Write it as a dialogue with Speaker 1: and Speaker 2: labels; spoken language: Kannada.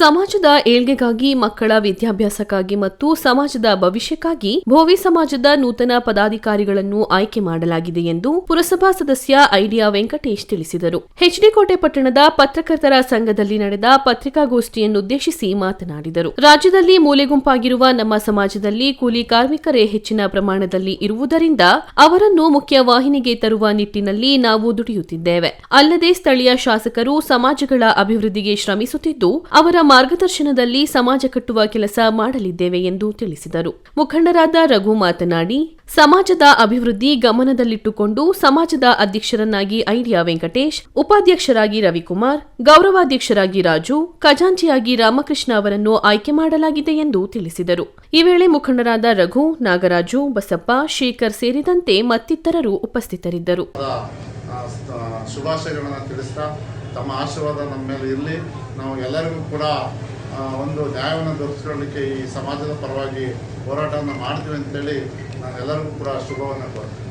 Speaker 1: ಸಮಾಜದ ಏಳ್ಗೆಗಾಗಿ, ಮಕ್ಕಳ ವಿದ್ಯಾಭ್ಯಾಸಕ್ಕಾಗಿ ಮತ್ತು ಸಮಾಜದ ಭವಿಷ್ಯಕ್ಕಾಗಿ ಭೋವಿ ಸಮಾಜದ ನೂತನ ಪದಾಧಿಕಾರಿಗಳನ್ನು ಆಯ್ಕೆ ಮಾಡಲಾಗಿದೆ ಎಂದು ಪುರಸಭಾ ಸದಸ್ಯ ಐಡಿಯಾ ವೆಂಕಟೇಶ್ ತಿಳಿಸಿದರು. ಹೆಚ್ಡಿಕೋಟೆ ಪಟ್ಟಣದ ಪತ್ರಕರ್ತರ ಸಂಘದಲ್ಲಿ ನಡೆದ ಪತ್ರಿಕಾಗೋಷ್ಠಿಯನ್ನುದ್ದೇಶಿಸಿ ಮಾತನಾಡಿದರು. ರಾಜ್ಯದಲ್ಲಿ ಮೂಲೆಗುಂಪಾಗಿರುವ ನಮ್ಮ ಸಮಾಜದಲ್ಲಿ ಕೂಲಿ ಕಾರ್ಮಿಕರೇ ಹೆಚ್ಚಿನ ಪ್ರಮಾಣದಲ್ಲಿ ಇರುವುದರಿಂದ ಅವರನ್ನು ಮುಖ್ಯ ವಾಹಿನಿಗೆ ತರುವ ನಿಟ್ಟಿನಲ್ಲಿ ನಾವು ದುಡಿಯುತ್ತಿದ್ದೇವೆ. ಅಲ್ಲದೆ ಸ್ಥಳೀಯ ಶಾಸಕರು ಸಮಾಜಗಳ ಅಭಿವೃದ್ಧಿಗೆ ಶ್ರಮಿಸುತ್ತಿದ್ದು, ಅವರ ಮಾರ್ಗದರ್ಶನದಲ್ಲಿ ಸಮಾಜ ಕಟ್ಟುವ ಕೆಲಸ ಮಾಡಲಿದ್ದೇವೆ ಎಂದು ತಿಳಿಸಿದರು. ಮುಖಂಡರಾದ ರಘು ಮಾತನಾಡಿ, ಸಮಾಜದ ಅಭಿವೃದ್ಧಿ ಗಮನದಲ್ಲಿಟ್ಟುಕೊಂಡು ಸಮಾಜದ ಅಧ್ಯಕ್ಷರನ್ನಾಗಿ ಐಡಿಯಾ ವೆಂಕಟೇಶ್, ಉಪಾಧ್ಯಕ್ಷರಾಗಿ ರವಿಕುಮಾರ್, ಗೌರವಾಧ್ಯಕ್ಷರಾಗಿ ರಾಜು, ಖಜಾಂಚಿಯಾಗಿ ರಾಮಕೃಷ್ಣ ಅವರನ್ನು ಆಯ್ಕೆ ಮಾಡಲಾಗಿದೆ ಎಂದು ತಿಳಿಸಿದರು. ಈ ವೇಳೆ ಮುಖಂಡರಾದ ರಘು, ನಾಗರಾಜು, ಬಸಪ್ಪ, ಶೇಖರ್ ಸೇರಿದಂತೆ ಮತ್ತಿತರರು ಉಪಸ್ಥಿತರಿದ್ದರು.
Speaker 2: ತಮ್ಮ ಆಶೀರ್ವಾದ ನಮ್ಮ ಮೇಲೆ ಇರಲಿ. ನಾವು ಎಲ್ಲರಿಗೂ ಕೂಡ ಒಂದು ನ್ಯಾಯವನ್ನು ದೊರಕಿಸ್ಕೊಳ್ಳಲಿಕ್ಕೆ ಈ ಸಮಾಜದ ಪರವಾಗಿ ಹೋರಾಟವನ್ನು ಮಾಡ್ತೀವಿ ಅಂತೇಳಿ ನಾನು ಎಲ್ಲರಿಗೂ ಕೂಡ ಶುಭವನ್ನು ಕೋರ್ತೀನಿ